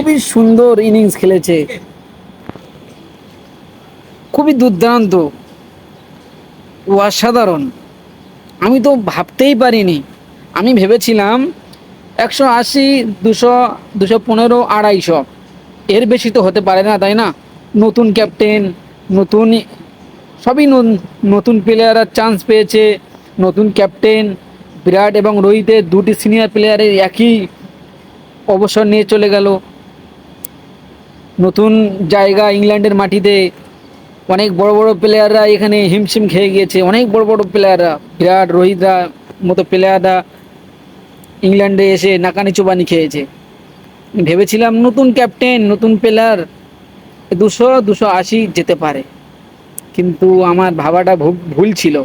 খুবই সুন্দর ইনিংস খেলেছে। খুবই দুর্দান্ত। ও অসাধারণ। আমি তো ভাবতেই পারিনি। আমি ভেবেছিলাম একশো আশি, দুশো দুশো পনেরো, আড়াইশো। এর বেশি তো হতে পারে না, তাই না? নতুন ক্যাপ্টেন, নতুন সবই নতুন প্লেয়াররা চান্স পেয়েছে। নতুন ক্যাপ্টেন, বিরাট এবং রোহিতের দুটি সিনিয়র প্লেয়ারের একই অবসর নিয়ে চলে গেল। নতুন জায়গা ইংল্যান্ডের মাটিতে অনেক বড় বড় প্লেয়াররা এখানে হিমশিম খেয়ে গিয়েছে। অনেক বড় বড় প্লেয়াররা বিরাট, রোহিতরা মতো প্লেয়াররা ইংল্যান্ডে এসে নাকানি চোবানি খেয়েছে ভেবেছিলাম নতুন ক্যাপ্টেন নতুন প্লেয়ার দুশো দুশো আশি যেতে পারে। কিন্তু আমার ভাবাটা ভুল ছিল।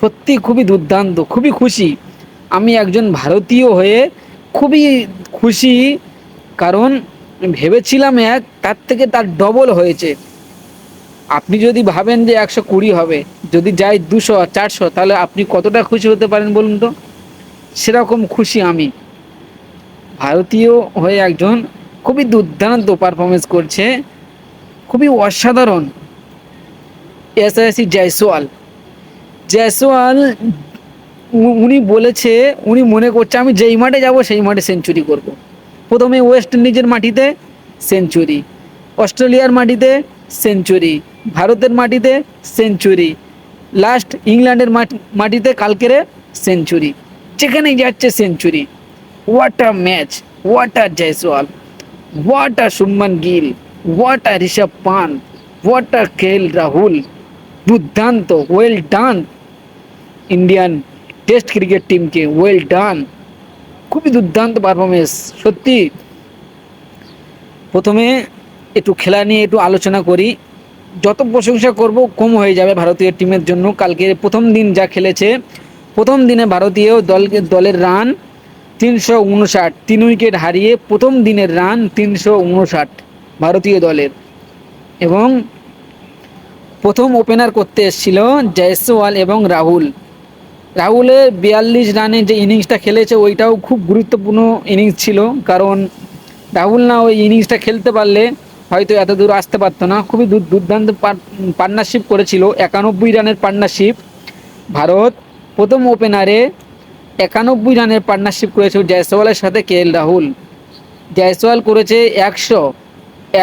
সত্যি খুবই দুর্দান্ত, খুবই খুশি। আমি একজন ভারতীয় হয়ে খুবই খুশি, কারণ ভেবেছিলাম এক, তার থেকে তার ডবল হয়েছে। আপনি যদি ভাবেন যে একশো কুড়ি হবে, যদি যাই দুশো চারশো, তাহলে আপনি কতটা খুশি হতে পারেন বলুন তো? সেরকম খুশি আমি। ভারতীয় হয়ে একজন খুবই দুর্দান্ত পারফরমেন্স করছে, খুবই অসাধারণ এস এস জয়সওয়াল জয়সওয়াল উনি বলেছে, উনি মনে করছে, আমি যেই মাঠে যাব, সেই মাঠে সেঞ্চুরি করব। প্রথমে ওয়েস্ট ইন্ডিজের মাটিতে সেঞ্চুরি, অস্ট্রেলিয়ার মাটিতে সেঞ্চুরি, ভারতের মাটিতে সেঞ্চুরি, লাস্ট ইংল্যান্ডের মাটি- মাটিতে কালকেরে সেঞ্চুরি, যেখানেই যাচ্ছে century. What a match what a Jaiswal what a Shubman Gill what a Rishabh Pant what a KL Rahul দুর্দান্ত well done Indian test cricket টিমকে ওয়েল ডান খুবই দুর্দান্ত পারফরমেন্স সত্যি। প্রথমে একটু খেলা নিয়ে একটু আলোচনা করি। যত প্রশংসা করব, কম হয়ে যাবে ভারতীয় টিমের জন্য। কালকে প্রথম দিন যা খেলেছে, প্রথম দিনে ভারতীয় দলকে দলের রান তিনশো উনষাট। তিন উইকেট হারিয়ে প্রথম দিনের রান তিনশো উনষাট ভারতীয় দলের। এবং প্রথম ওপেনার করতে এসেছিল জয়সওয়াল এবং রাহুল। রাহুলের বিয়াল্লিশ রানে যে ইনিংসটা খেলেছে, ওইটাও খুব গুরুত্বপূর্ণ ইনিংস ছিল। কারণ রাহুল না ওই ইনিংসটা খেলতে পারলে হয়তো এত দূর আসতে পারতো না। খুবই দূর দুর্দান্ত পার্টনারশিপ করেছিল, একানব্বই রানের পার্টনারশিপ ভারত প্রথম ওপেনারে একানব্বই রানের পার্টনারশিপ করেছিল জয়সওয়ালের সাথে কে এল রাহুল। জয়সওয়াল করেছে একশো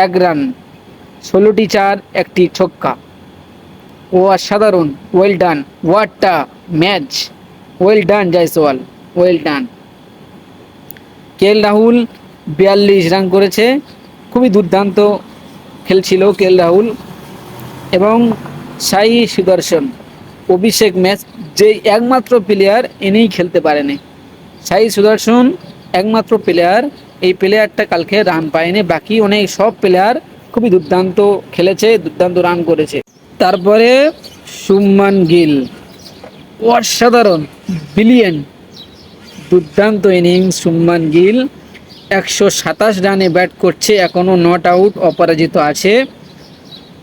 এক রান, ষোলোটি চার, একটি ছক্কা। ও অসাধারণ well done what a match. Well done Jaiswal well done KL Rahul বিয়াল্লিশ রান করেছে। খুবই দুর্দান্ত খেলছিল কেএল রাহুল এবং সাই সুদর্শন, অভিষেক ম্যাচ যে একমাত্র প্লেয়ার এনেই খেলতে পারেনি। সাই সুদর্শন একমাত্র প্লেয়ার এই প্লেয়ারটা কালকে রান পায়নি। বাকি অনেক সব প্লেয়ার খুবই দুর্দান্ত খেলেছে, দুর্দান্ত রান করেছে। তারপরে সুম্মান গিল। অসাধারণ বিলিয়ন দুর্দান্ত ইনিংস সুম্মান গিল, একশো সাতাশ রানে ব্যাট করছে এখনও নট আউট অপরাজিত আছে,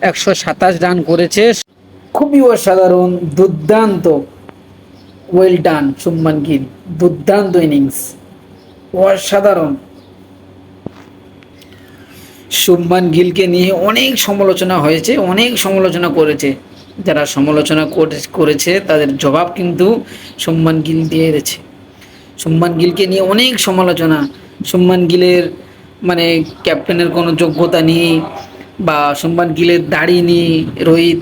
একশো সাতাশ রান করেছে, খুবই অসাধারণ, দুর্দান্ত ওয়েল ডান সুম্মান গিল, দুর্দান্ত ইনিংস অসাধারণ। শুভমান গিলকে নিয়ে অনেক সমালোচনা হয়েছে, অনেক সমালোচনা করেছে। যারা সমালোচনা করে- করেছে, তাদের জবাব কিন্তু শুভমান গিল দিয়ে দিয়েছে। শুভমান গিলকে নিয়ে অনেক সমালোচনা। শুভমান গিলের মানে ক্যাপ্টেনের কোনো যোগ্যতা নেই বা শুভমান গিলের দাড়ি নেই। রোহিত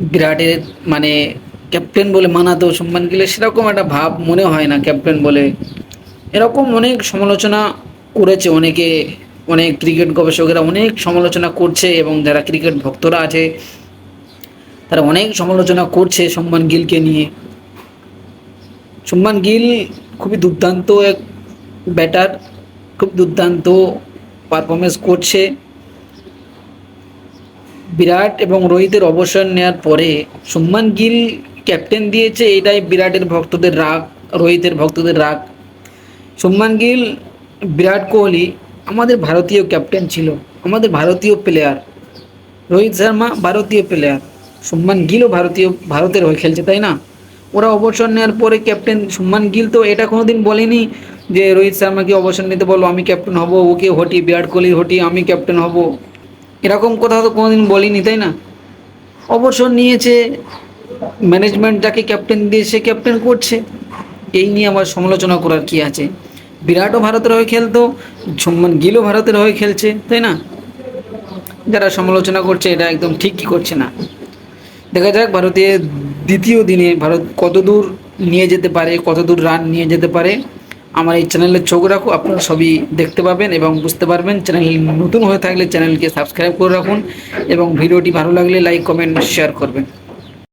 বিরাটের মানে ক্যাপ্টেন বলে মানাতো শুভমান গিলের সেরকম একটা ভাব মনে হয় না ক্যাপ্টেন বলে। এরকম অনেক সমালোচনা করেছে অনেকে। অনেক ক্রিকেট গবেষকেরা অনেক সমালোচনা করছে এবং যারা ক্রিকেট ভক্তরা আছে তারা অনেক সমালোচনা করছে সম্মান গিলকে নিয়ে। সম্মান গিল খুবই দুর্দান্ত এক ব্যাটার খুব দুর্দান্ত পারফরমেন্স করছে। বিরাট এবং রোহিতের অবসর নেওয়ার পরে সম্মান গিল ক্যাপ্টেন দিয়েছে, এটাই বিরাটের ভক্তদের রাগ, রোহিতের ভক্তদের রাগ। সম্মান গিল, বিরাট কোহলি আমাদের ভারতীয় ক্যাপ্টেন ছিল, আমাদের ভারতীয় প্লেয়ার রোহিত শর্মা ভারতীয় প্লেয়ার সম্মান গিলও ভারতীয়, ভারতের হয়ে খেলছে, তাই না? ওরা অবসর নেওয়ার পরে ক্যাপ্টেন সম্মান গিল তো, এটা কোনোদিন বলেনি যে রোহিত শর্মাকে অবসর নিতে বলব আমি ক্যাপ্টেন হব, ওকে হটি, বিরাট কোহলি হটি, আমি ক্যাপ্টেন হব। এরকম কথা তো কোনোদিন বলিনি, তাই না? অবসর নিয়েছে ম্যানেজমেন্ট যাকে ক্যাপ্টেন দিয়ে সে ক্যাপ্টেন করছে। এই নিয়ে আমার সমালোচনা করার কি আছে? বিরাটও ভারতের হয়ে খেলতো ঝুম্মান গিলও ভারতের হয়ে খেলছে, তাই না? যারা সমালোচনা করছে এটা একদম ঠিকই করছে না। দেখা যাক ভারতের দ্বিতীয় দিনে ভারত কত দূর নিয়ে যেতে পারে কত দূর রান নিয়ে যেতে পারে। আমার এই চ্যানেলে চোখ রাখো, আপনারা সবই দেখতে পাবেন এবং বুঝতে পারবেন। চ্যানেল নতুন হয়ে থাকলে চ্যানেলকে সাবস্ক্রাইব করে রাখুন এবং ভিডিওটি ভালো লাগলে লাইক কমেন্ট শেয়ার করবেন।